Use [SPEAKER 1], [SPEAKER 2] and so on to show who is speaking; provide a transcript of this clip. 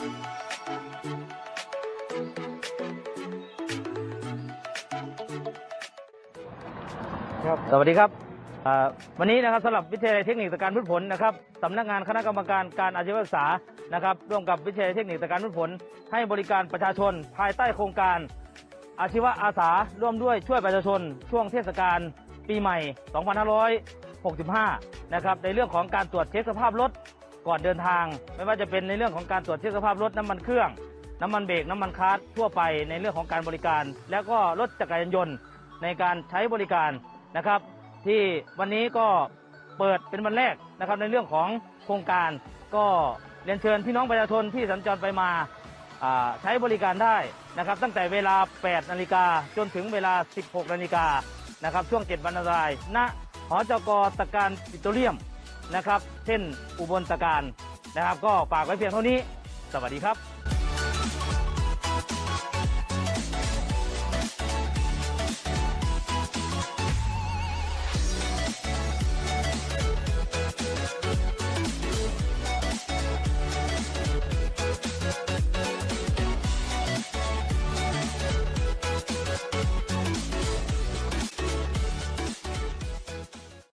[SPEAKER 1] ครับสวัสดีครับอ่าวันนี้นะครับสำหรับวิทยาลัยเทคนิคตะการพืชผลนะครับสำนักงานคณะกรรมการการอาชีวศึกษานะครับ ร่วมกับวิทยาลัยเทคนิคตะการพืชผล ให้บริการประชาชน ภายใต้โครงการ อาชีวะอาสาร่วมด้วยช่วยประชาชน ช่วงเทศกาลปีใหม่ 2565 นะครับในเรื่องของการตรวจเช็คสภาพรถ ก่อนเดินทาง ไม่ว่าจะเป็นในเรื่องของการตรวจเช็คสภาพรถน้ำมันเครื่อง น้ำมันเบรกน้ำมันคาร์ททั่วไปในเรื่องของการบริการ แล้วก็รถจักรยานยนต์ในการใช้บริการนะครับ ที่วันนี้ก็เปิดเป็นวันแรกนะครับในเรื่องของโครงการก็เรียนเชิญพี่น้องประชาชนที่สัญจรไปมาใช้บริการได้นะครับ ตั้งแต่เวลา 8 นาฬิกาจนถึงเวลา 16 นาฬิกานะครับช่วง 7 วันอันตรายณหอจกตะการปิโตรเลียม นะครับ เช่นอุบลตะการนะครับ ก็ฝากไว้เพียงเท่านี้ สวัสดีครับ